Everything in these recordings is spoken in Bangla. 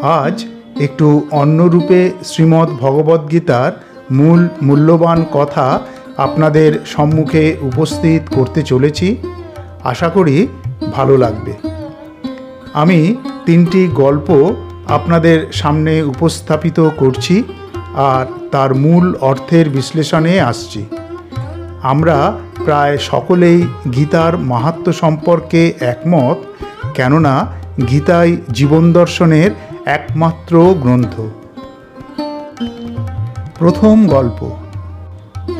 আজ একটু অন্যরূপে শ্রীমদ্ ভগবদ্গীতার মূল মূল্যবান কথা আপনাদের সম্মুখে উপস্থিত করতে চলেছি। আশা করি ভালো লাগবে। আমি তিনটি গল্প আপনাদের সামনে উপস্থাপিত করছি আর তার মূল অর্থের বিশ্লেষণে আসছি। আমরা প্রায় সকলেই গীতার মাহাত্ম্য সম্পর্কে একমত, কেননা গীতাই জীবন দর্শনের একমাত্র গ্রন্থ। প্রথম গল্প।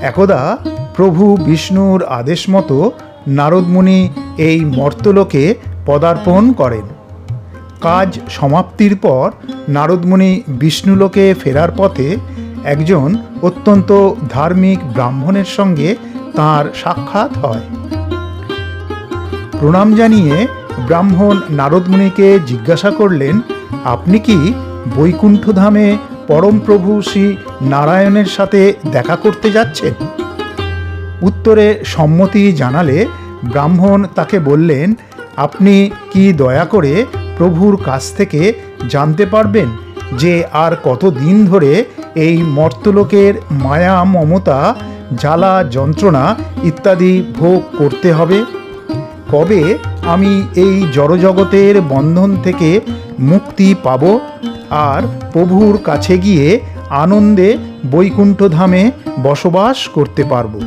একদা প্রভু বিষ্ণুর আদেশ মতো নারদমুনি এই মর্তলোকে পদার্পণ করেন। কাজ সমাপ্তির পর নারদমুনি বিষ্ণুলোকে ফেরার পথে একজন অত্যন্ত ধার্মিক ব্রাহ্মণের সঙ্গে তার সাক্ষাৎ হয়। প্রণাম জানিয়ে ব্রাহ্মণ নারদমুনিকে জিজ্ঞাসা করলেন আপনি কি বৈকুণ্ঠধামে পরম প্রভু শ্রী নারায়ণের সাথে দেখা করতে যাচ্ছেন? উত্তরে সম্মতি জানালে ব্রাহ্মণ তাকে বললেন, আপনি কি দয়া করে প্রভুর কাছ থেকে জানতে পারবেন যে আর কত দিন ধরে এই মর্তলোকের মায়া, মমতা, জ্বালা, যন্ত্রণা ইত্যাদি ভোগ করতে হবে? কবে আমি এই জড়জগতের বন্ধন থেকে মুক্তি পাব? আর প্রভুর কাছে গিয়ে আনন্দে বৈকুণ্ঠধামে বসবাস করতে পারব।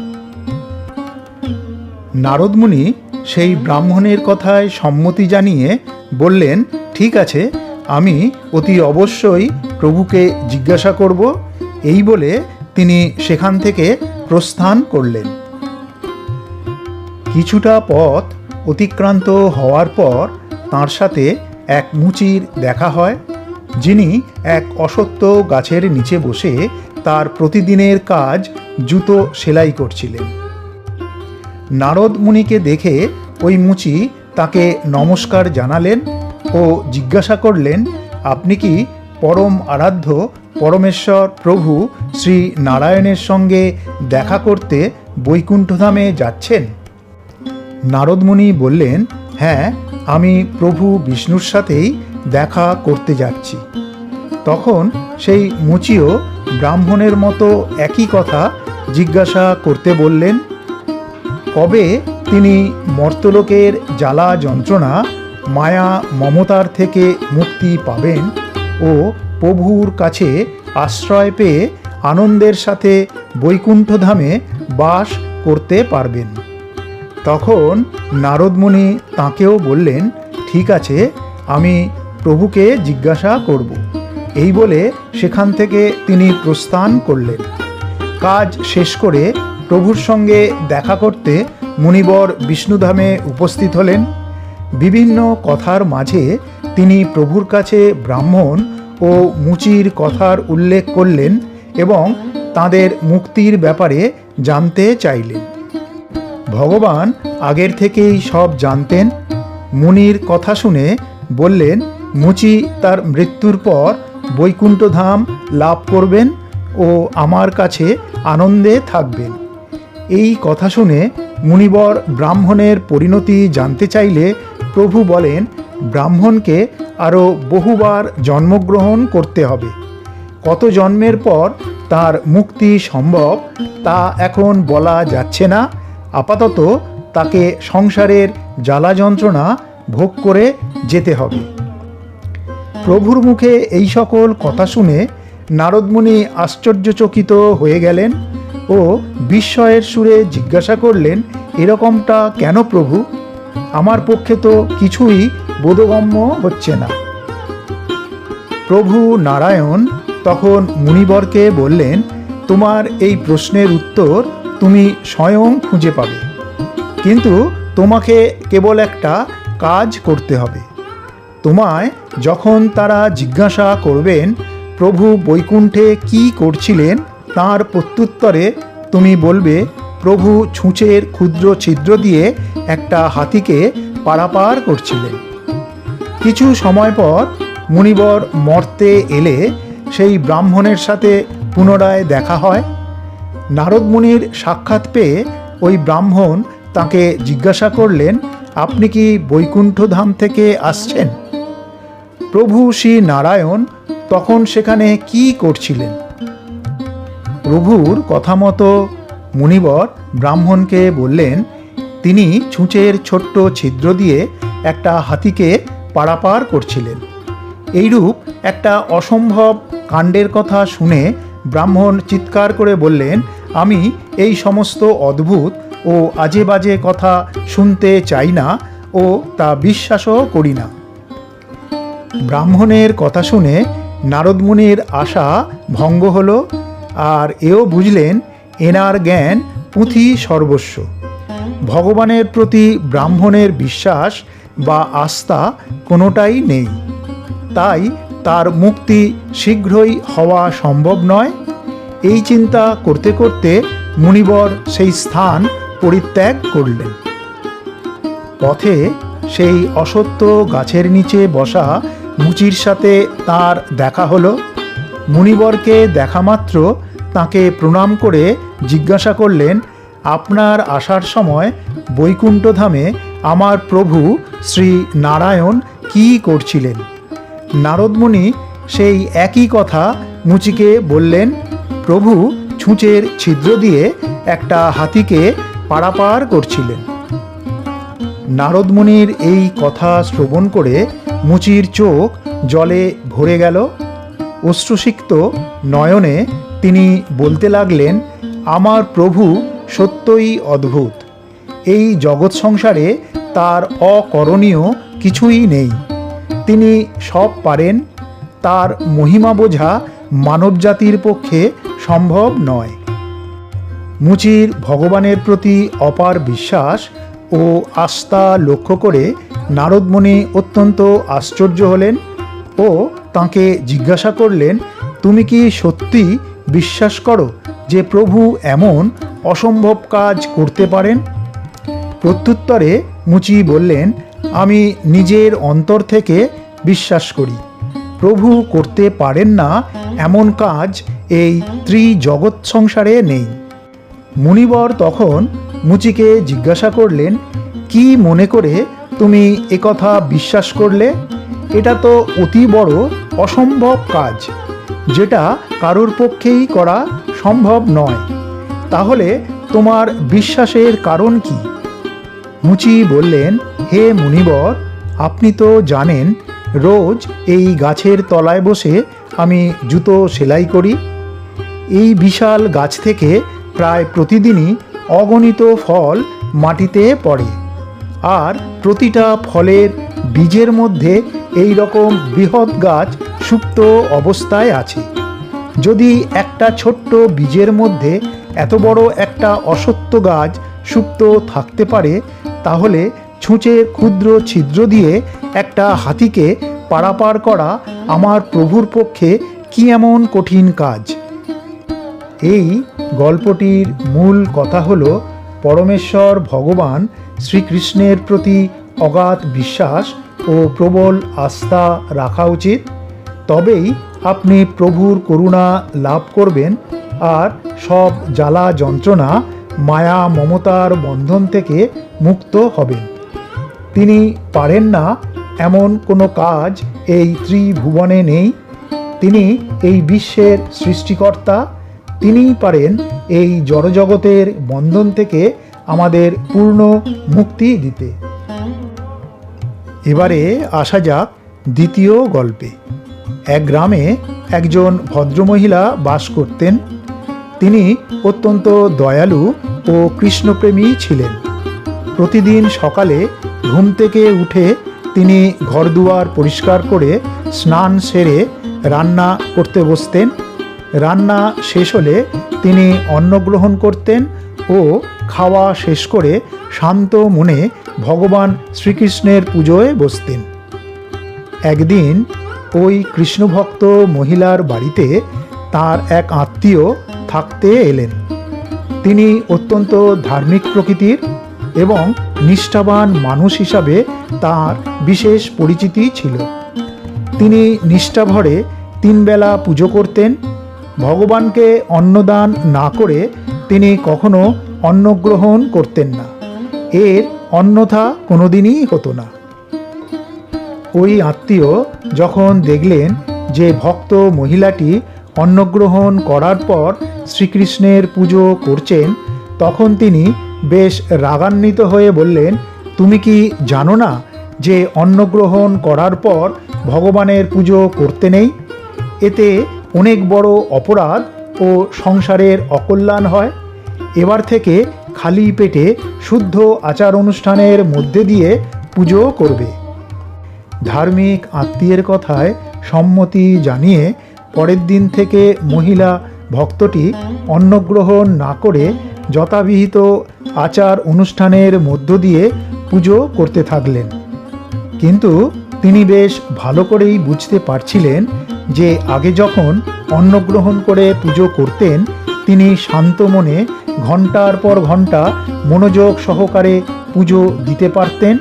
নারদমুনি সেই ব্রাহ্মণের কথায় সম্মতি জানিয়ে বললেন, ঠিক আছে, আমি অতি অবশ্যই প্রভুকে জিজ্ঞাসা করব। এই বলে তিনি সেখান থেকে প্রস্থান করলেন। কিছুটা পথ অতিক্রান্ত হওয়ার পর তার সাথে এক মুচির দেখা হয়, যিনি এক অসত্য গাছের নিচে বসে তার প্রতিদিনের কাজ জুতো সেলাই করছিলেন। নারদ মুনিকে দেখে ওই মুচি তাকে নমস্কার জানালেন ও জিজ্ঞাসা করলেন, আপনি কি পরম আরাধ্য পরমেশ্বর প্রভু শ্রী নারায়ণের সঙ্গে দেখা করতে বৈকুণ্ঠধামে যাচ্ছেন? নারদমুনি বললেন হ্যাঁ আমি প্রভু বিষ্ণুর সাথেই দেখা করতে যাচ্ছি। তখন সেই মুচিও ব্রাহ্মণের মতো একই কথা জিজ্ঞাসা করতে বললেন, কবে তিনি মর্তলোকের জ্বালা যন্ত্রণা, মায়া মমতার থেকে মুক্তি পাবেন ও প্রভুর কাছে আশ্রয় পেয়ে আনন্দের সাথে বৈকুণ্ঠধামে বাস করতে পারবেন? তখন নারদমুনি তাঁকেও বললেন, ঠিক আছে, আমি প্রভুকে জিজ্ঞাসা করব। এই বলে সেখান থেকে তিনি প্রস্থান করলেন। কাজ শেষ করে প্রভুর সঙ্গে দেখা করতে মুনিবর বিষ্ণুধামে উপস্থিত হলেন। বিভিন্ন কথার মাঝে তিনি প্রভুর কাছে ব্রাহ্মণ ও মুচির কথার উল্লেখ করলেন এবং তাদের মুক্তির ব্যাপারে জানতে চাইলেন। ভগবান আগের থেকেই সব জানতেন। মুনির কথা শুনে বললেন, মুচি, তার মৃত্যুর পর বৈকুণ্ঠধাম লাভ করবেন ও আমার কাছে আনন্দে থাকবেন। এই কথা শুনে মুনিবর ব্রাহ্মণের পরিণতি জানতে চাইলে প্রভু বলেন, ব্রাহ্মণকে আরও বহুবার জন্মগ্রহণ করতে হবে। কত জন্মের পর তার মুক্তি সম্ভব তা এখন বলা যাচ্ছে না। আপাতত তাকে সংসারের জ্বালা যন্ত্রণা ভোগ করে যেতে হবে। প্রভুর মুখে এই সকল কথা শুনে নারদমুনি আশ্চর্যচকিত হয়ে গেলেন ও বিস্ময়ের সুরে জিজ্ঞাসা করলেন, এরকমটা কেন প্রভু? আমার পক্ষে তো কিছুই বোধগম্য হচ্ছে না। প্রভু নারায়ণ তখন মুনিবরকে বললেন, তোমার এই প্রশ্নের উত্তর তুমি স্বয়ং খুঁজে পাবে। কিন্তু তোমাকে কেবল একটা কাজ করতে হবে। তোমায় যখন তারা জিজ্ঞাসা করবেন, প্রভু বৈকুণ্ঠে কি করছিলেন, তার প্রত্যুত্তরে তুমি বলবে, প্রভু ছুঁচের ক্ষুদ্র ছিদ্র দিয়ে একটা হাতিকে পারাপার করছিলেন। কিছু সময় পর মুনিবর মর্তে এলে সেই ব্রাহ্মণের সাথে পুনরায় দেখা হয়। নারদ মুনির সাক্ষাৎ পেয়ে ওই ব্রাহ্মণ তাকে জিজ্ঞাসা করলেন, আপনি কি বৈকুণ্ঠ ধাম থেকে আসছেন? প্রভু শ্রী নারায়ণ তখন সেখানে কি করছিলেন? প্রভুর কথা মতো মুনিবর ব্রাহ্মণকে বললেন, তিনি ছুঁচের ছোট্ট ছিদ্র দিয়ে একটা হাতিকে পারাপার করছিলেন। এইরূপ একটা অসম্ভব কাণ্ডের কথা শুনে ব্রাহ্মণ চিৎকার করে বললেন আমি এই সমস্ত অদ্ভুত ও আজে বাজে কথা শুনতে চাই না ও তা বিশ্বাসও করি না। ব্রাহ্মণের কথা শুনে নারদমুনির আশা ভঙ্গ হল আর এও বুঝলেন এনার জ্ঞান পুঁথি সর্বস্ব। ভগবানের প্রতি ব্রাহ্মণের বিশ্বাস বা আস্থা কোনোটাই নেই। তাই তার মুক্তি শীঘ্রই হওয়া সম্ভব নয়। এই চিন্তা করতে করতে মুনিবর সেই স্থান পরিত্যাগ করলেন। পথে সেই অসত্য গাছের নিচে বসা মুচির সাথে তার দেখা হলো। মুনিবরকে দেখা মাত্র তাকে প্রণাম করে জিজ্ঞাসা করলেন, আপনার আসার সময় বৈকুণ্ঠধামে আমার প্রভু শ্রী নারায়ণ কি করছিলেন? নারদমুনি সেই একই কথা মুচিকে বললেন প্রভু ছুঁচের ছিদ্র দিয়ে একটা হাতিকে পারাপার করছিলেন। নারদমুনির এই কথা শ্রবণ করে মুচির চোখ জলে ভরে গেল। অশ্রুসিক্ত নয়নে তিনি বলতে লাগলেন, আমার প্রভু সত্যই অদ্ভুত। এই জগৎ সংসারে তার অকরণীয় কিছুই নেই। তিনি সব পারেন। তার মহিমা বোঝা মানবজাতির পক্ষে সম্ভব নয়। মুচির ভগবানের প্রতি অপার বিশ্বাস ও আস্থা লক্ষ্য করে নারদমণি অত্যন্ত আশ্চর্য হলেন ও তাকে জিজ্ঞাসা করলেন, তুমি কি সত্যি বিশ্বাস করো যে প্রভু এমন অসম্ভব কাজ করতে পারেন? প্রত্যুত্তরে মুচি বললেন, আমি নিজের অন্তর থেকে বিশ্বাস করি। প্রভু করতে পারেন না এমন কাজ এই ত্রিজগৎ সংসারে নেই। মুনিবর তখন মুচিকে জিজ্ঞাসা করলেন, কি মনে করে তুমি একথা বিশ্বাস করলে? এটা তো অতি বড় অসম্ভব কাজ, যেটা কারোর পক্ষেই করা সম্ভব নয়। তাহলে তোমার বিশ্বাসের কারণ কি? মুচি বললেন, হে মুনিবর, আপনি তো জানেন, রোজ এই গাছের তলায় বসে আমি জুতো সেলাই করি। এই বিশাল গাছ থেকে প্রায় প্রতিদিনই অগণিত ফল মাটিতে পড়ে। আর প্রতিটা ফলের বীজের মধ্যে এই রকম বৃহৎ গাছ সুপ্ত অবস্থায় আছে। যদি একটা ছোট্ট বীজের মধ্যে এত বড় একটা অসত্য গাছ সুপ্ত থাকতে পারে, তাহলে ছুঁচের ক্ষুদ্র ছিদ্র দিয়ে একটা হাতিকে পারাপার করা আমার প্রভুর পক্ষে কি এমন কঠিন কাজ? এই গল্পটির মূল কথা হল পরমেশ্বর ভগবান শ্রীকৃষ্ণের প্রতি অগাধ বিশ্বাস ও প্রবল আস্থা রাখা উচিত। তবেই আপনি প্রভুর করুণা লাভ করবেন আর সব জ্বালা যন্ত্রণা, মায়া মমতার বন্ধন থেকে মুক্ত হবেন। তিনি পারেন না এমন কোনো কাজ এই ত্রিভুবনে নেই। তিনি এই বিশ্বের সৃষ্টিকর্তা তিনিই পারেন এই জড়জগতের বন্ধন থেকে আমাদের পূর্ণ মুক্তি দিতে। এবারে আসা যাক দ্বিতীয় গল্পে। এক গ্রামে একজন ভদ্রমহিলা বাস করতেন। তিনি অত্যন্ত দয়ালু ও কৃষ্ণপ্রেমী ছিলেন। প্রতিদিন সকালে ঘুম থেকে উঠে তিনি ঘরদুয়ার পরিষ্কার করে স্নান সেরে রান্না করতে বসতেন। রান্না শেষ হলে তিনি অন্ন গ্রহণ করতেন ও খাওয়া শেষ করে শান্ত মনে ভগবান শ্রীকৃষ্ণের পুজোয় বসতেন। একদিন ওই কৃষ্ণভক্ত মহিলার বাড়িতে তার এক আত্মীয় থাকতে এলেন। তিনি অত্যন্ত ধার্মিক প্রকৃতির এবং নিষ্ঠাবান মানুষ হিসাবে তার বিশেষ পরিচিতি ছিল। তিনি নিষ্ঠাভরে তিনবেলা পুজো করতেন ভগবানকে অন্নদান না করে তিনি কখনো অন্নগ্রহণ করতেন না। এর অন্যথা কোনোদিনই হতো না। ওই আত্মীয় যখন দেখলেন যে ভক্ত মহিলাটি অন্নগ্রহণ করার পর শ্রীকৃষ্ণের পুজো করছেন, তখন তিনি বেশ রাগান্বিত হয়ে বললেন, তুমি কি জানো না যে অন্নগ্রহণ করার পর ভগবানের পুজো করতে নেই? এতে অনেক বড় অপরাধ ও সংসারের অকল্যাণ হয়। এবার থেকে খালি পেটে শুদ্ধ আচার অনুষ্ঠানের মধ্যে দিয়ে পুজো করবে। ধার্মিক আত্মীয়ের কথায় সম্মতি জানিয়ে পরের দিন থেকে মহিলা ভক্তটি অন্নগ্রহণ না করে যথাবিহিত আচার অনুষ্ঠানের মধ্য দিয়ে পুজো করতে থাকলেন। কিন্তু তিনি বেশ ভালো করেই বুঝতে পারছিলেন যে আগে যখন অন্নগ্রহণ করে পুজো করতেন, তিনি শান্ত মনে ঘণ্টার পর ঘণ্টা মনোযোগ সহকারে পুজো দিতে পারতেন।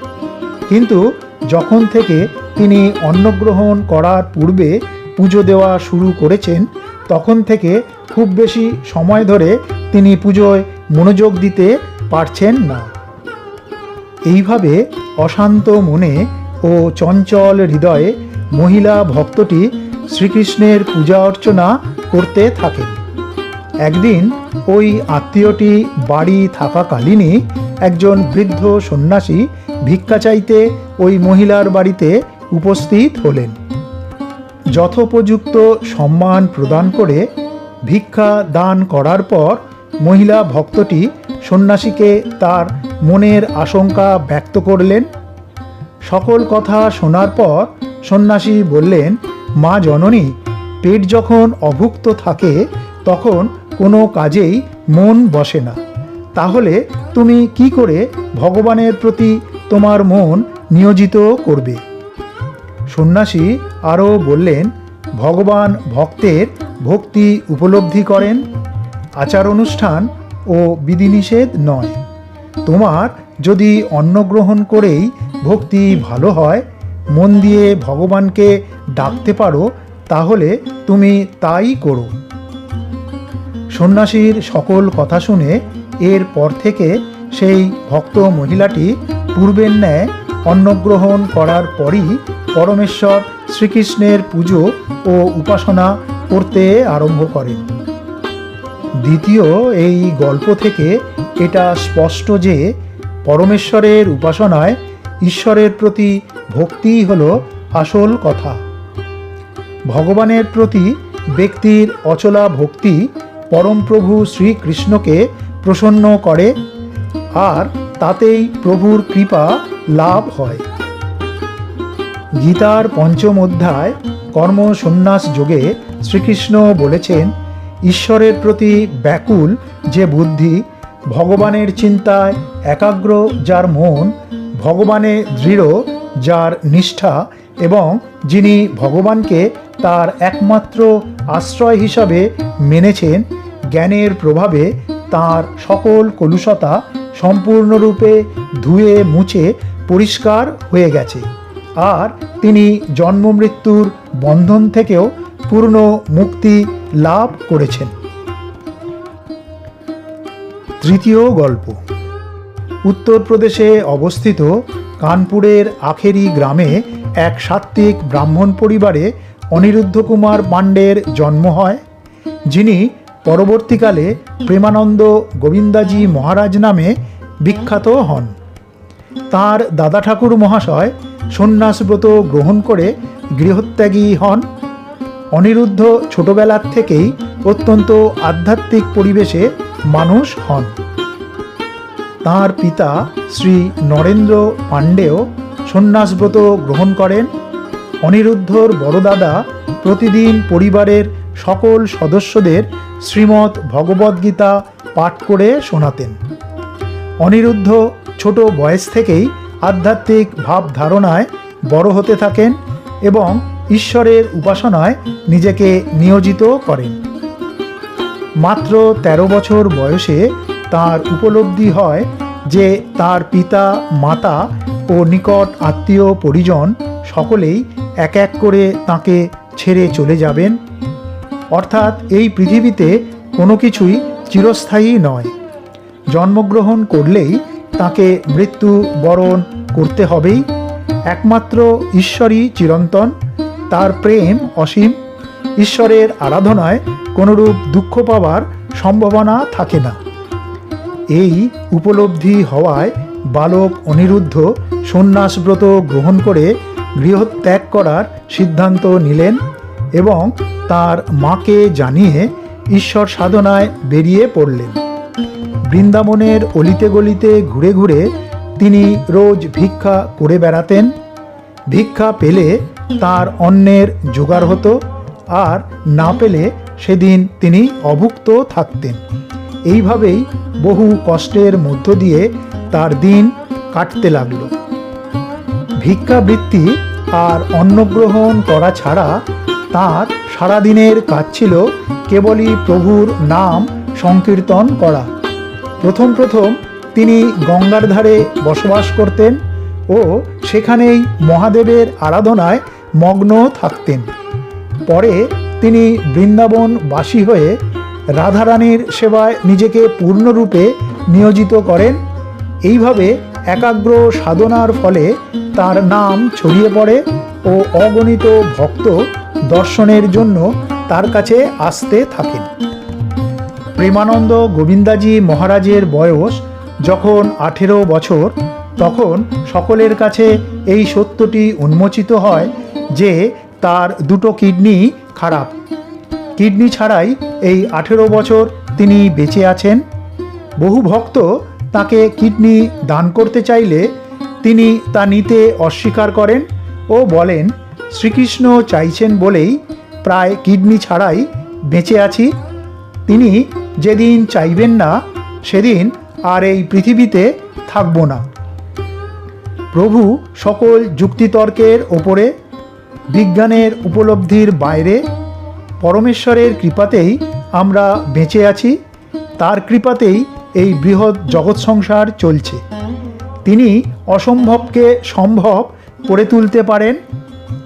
কিন্তু যখন থেকে তিনি অন্নগ্রহণ করার পূর্বে পুজো দেওয়া শুরু করেছেন, তখন থেকে খুব বেশি সময় ধরে তিনি পুজোয় মনোযোগ দিতে পারছেন না। এইভাবে অশান্ত মনে ও চঞ্চল হৃদয়ে মহিলা ভক্তটি শ্রীকৃষ্ণের পূজা অর্চনা করতে থাকেন। একদিন ওই আত্মীয়টি বাড়ি থাকাকালীনই একজন বৃদ্ধ সন্ন্যাসী ভিক্ষা চাইতে ওই মহিলার বাড়িতে উপস্থিত হলেন। যথোপযুক্ত সম্মান প্রদান করে ভিক্ষা দান করার পর মহিলা ভক্তটি সন্ন্যাসীকে তার মনের আশঙ্কা ব্যক্ত করলেন। সকল কথা শোনার পর সন্ন্যাসী বললেন মা জননী পেট যখন অভুক্ত থাকে, তখন কোনো কাজেই মন বসে না। তাহলে তুমি কি করে ভগবানের প্রতি তোমার মন নিয়োজিত করবে? সন্ন্যাসী আরও বললেন, ভগবান ভক্তের ভক্তি উপলব্ধি করেন আচার অনুষ্ঠান ও বিধিনিষেধ নয়। তোমার যদি অন্ন গ্রহণ করেই ভক্তি ভালো হয় মন দিয়ে ভগবানকে ডাকতে পারো, তাহলে তুমি তাই করো। সন্ন্যাসীর সকল কথা শুনে এর পর থেকে সেই ভক্ত মহিলাটি পূর্বের ন্যায় অন্নগ্রহণ করার পরই পরমেশ্বর শ্রীকৃষ্ণের পুজো ও উপাসনা করতে আরম্ভ করেন। দ্বিতীয় এই গল্প থেকে এটা স্পষ্ট যে পরমেশ্বরের উপাসনায় ঈশ্বরের প্রতি ভক্তিই হল আসল কথা। ভগবানের প্রতি ব্যক্তির অচলা ভক্তি পরমপ্রভু শ্রীকৃষ্ণকে প্রসন্ন করে, আর তাতেই প্রভুর কৃপা লাভ হয়। গীতার পঞ্চম অধ্যায় কর্ম সন্ন্যাস যোগে শ্রীকৃষ্ণ বলেছেন, ঈশ্বরের প্রতি ব্যাকুল যে বুদ্ধি, ভগবানের চিন্তায় একাগ্র যার মন, ভগবানে দৃঢ় যার নিষ্ঠা এবং যিনি ভগবানকে তার একমাত্র আশ্রয় হিসাবে মেনেছেন, জ্ঞানের প্রভাবে তার সকল কলুষতা সম্পূর্ণরূপে ধুয়ে মুছে পরিষ্কার হয়ে গেছে। আর তিনি জন্ম মৃত্যুর বন্ধন থেকেও পূর্ণ মুক্তি লাভ করেছেন। তৃতীয় গল্প। উত্তরপ্রদেশে অবস্থিত কানপুরের আখেরি গ্রামে এক সাত্ত্বিক ব্রাহ্মণ পরিবারে অনিরুদ্ধ কুমার পাণ্ডের জন্ম হয়, যিনি পরবর্তীকালে প্রেমানন্দ গোবিন্দাজি মহারাজ নামে বিখ্যাত হন। তার দাদা ঠাকুর মহাশয় সন্ন্যাসব্রত গ্রহণ করে গৃহত্যাগী হন। অনিরুদ্ধ ছোটবেলার থেকেই অত্যন্ত আধ্যাত্মিক পরিবেশে মানুষ হন। তার পিতা শ্রী নরেন্দ্র পাণ্ডেও সন্ন্যাসব্রত গ্রহণ করেন। অনিরুদ্ধর বড়দাদা প্রতিদিন পরিবারের সকল সদস্যদের শ্রীমৎ ভগবদ্গীতা পাঠ করে শোনাতেন। অনিরুদ্ধ ছোট বয়স থেকেই আধ্যাত্মিক ভাব ধারণায় বড় হতে থাকেন এবং ঈশ্বরের উপাসনায় নিজেকে নিয়োজিত করেন। মাত্র ১৩ বছর বয়সে তার উপলব্ধি হয় যে তার পিতা, মাতা ও নিকট আত্মীয় পরিজন সকলেই এক এক করে তাকে ছেড়ে চলে যাবেন। অর্থাৎ এই পৃথিবীতে কোনো কিছুই চিরস্থায়ী নয়। জন্মগ্রহণ করলেই তাকে মৃত্যু বরণ করতে হবেই। একমাত্র ঈশ্বরই চিরন্তন, তার প্রেম অসীম। ঈশ্বরের আরাধনায় কোনরূপ দুঃখ পাওয়ার সম্ভাবনা থাকে না। এই উপলব্ধি হওয়ায় বালক অনিরুদ্ধ সন্ন্যাসব্রত গ্রহণ করে গৃহত্যাগ করার সিদ্ধান্ত নিলেন এবং তার মাকে জানিয়ে ঈশ্বর সাধনায় বেরিয়ে পড়লেন। বৃন্দাবনের অলিতে গলিতে ঘুরে ঘুরে তিনি রোজ ভিক্ষা করে বেড়াতেন। ভিক্ষা পেলে তার অন্নের জোগাড় হতো, আর না পেলে সেদিন তিনি অভুক্ত থাকতেন। এইভাবেই বহু কষ্টের মধ্য দিয়ে তার দিন কাটতে লাগল। ভিক্ষাবৃত্তি আর অন্নগ্রহণ করা ছাড়া তার সারাদিনের কাজ ছিল কেবলই প্রভুর নাম সংকীর্তন করা। প্রথম প্রথম তিনি গঙ্গার ধারে বসবাস করতেন ও সেখানেই মহাদেবের আরাধনায় মগ্ন থাকতেন। পরে তিনি বৃন্দাবনবাসী হয়ে রাধারানীর সেবায় নিজেকে পূর্ণরূপে নিয়োজিত করেন। এইভাবে একাগ্র সাধনার ফলে তার নাম ছড়িয়ে পড়ে ও অগণিত ভক্ত দর্শনের জন্য তার কাছে আসতে থাকেন। প্রেমানন্দ গোবিন্দাজি মহারাজের বয়স যখন আঠেরো বছর, তখন সকলের কাছে এই সত্যটি উন্মোচিত হয় যে তার দুটো কিডনি খারাপ। কিডনি ছাড়াই এই আঠেরো বছর তিনি বেঁচে আছেন। বহু ভক্ত তাকে কিডনি দান করতে চাইলে তিনি তা নিতে অস্বীকার করেন ও বলেন, শ্রীকৃষ্ণ চাইছেন বলেই প্রায় কিডনি ছাড়াই বেঁচে আছি। তিনি যেদিন চাইবেন না, সেদিন আর এই পৃথিবীতে থাকব না। প্রভু সকল যুক্তিতর্কের ওপরে, বিজ্ঞানের উপলব্ধির বাইরে পরমেশ্বরের কৃপাতেই আমরা বেঁচে আছি, তার কৃপাতেই এই বৃহৎ জগৎ সংসার চলছে। তিনি অসম্ভবকে সম্ভব করে তুলতে পারেন,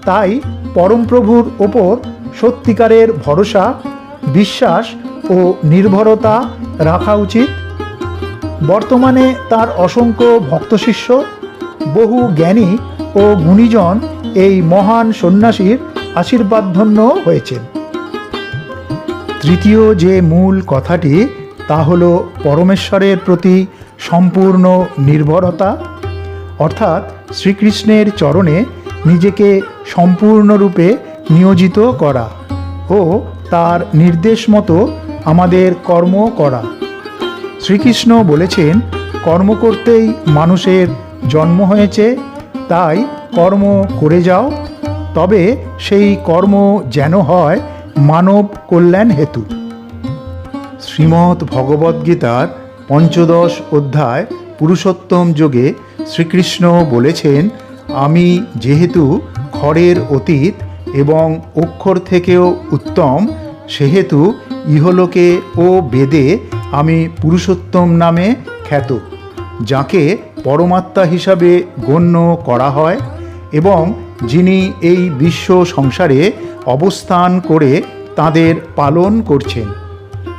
তাই পরমপ্রভুর ওপর সত্যিকারের ভরসা, বিশ্বাস ও নির্ভরতা রাখা উচিত। বর্তমানে তার অসংখ্য ভক্ত শিষ্য, বহু জ্ঞানী ও গুণীজন এই মহান সন্ন্যাসীর আশীর্বাদধন্য হয়েছেন। তৃতীয় যে মূল কথাটি, তা হল পরমেশ্বরের প্রতি সম্পূর্ণ নির্ভরতা, অর্থাৎ শ্রীকৃষ্ণের চরণে নিজেকে সম্পূর্ণরূপে নিয়োজিত করা ও তার নির্দেশ মতো আমাদের কর্ম করা। শ্রীকৃষ্ণ বলেছেন, কর্ম করতেই মানুষের জন্ম হয়েছে, তাই কর্ম করে যাও, তবে সেই কর্ম যেন হয় মানব কল্যাণ হেতু। শ্রীমৎ ভগবদ্গীতার পঞ্চদশ অধ্যায় পুরুষোত্তম যোগে শ্রীকৃষ্ণ বলেছেন, আমি যেহেতু খড়ের অতীত এবং অক্ষর থেকেও উত্তম, সেহেতু ইহলোকে ও বেদে আমি পুরুষোত্তম নামে খ্যাত, যাকে পরমাত্মা হিসাবে গণ্য করা হয় এবং যিনি এই বিশ্ব সংসারে অবস্থান করে তাদের পালন করছেন।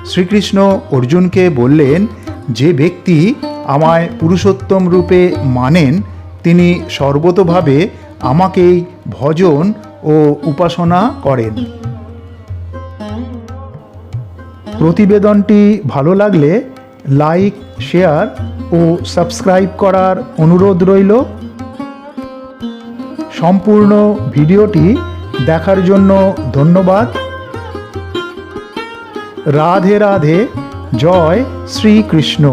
শ্রীকৃষ্ণ অর্জুনকে বললেন, যে ব্যক্তি আমায় পুরুষোত্তম রূপে মানেন, তিনি সর্বতভাবে আমাকেই ভজন ও উপাসনা করেন। প্রতিবেদনটি ভালো লাগলে লাইক, শেয়ার ও সাবস্ক্রাইব করার অনুরোধ রইল। সম্পূর্ণ ভিডিওটি দেখার জন্য ধন্যবাদ। রাধে রাধে জয় শ্রীকৃষ্ণ।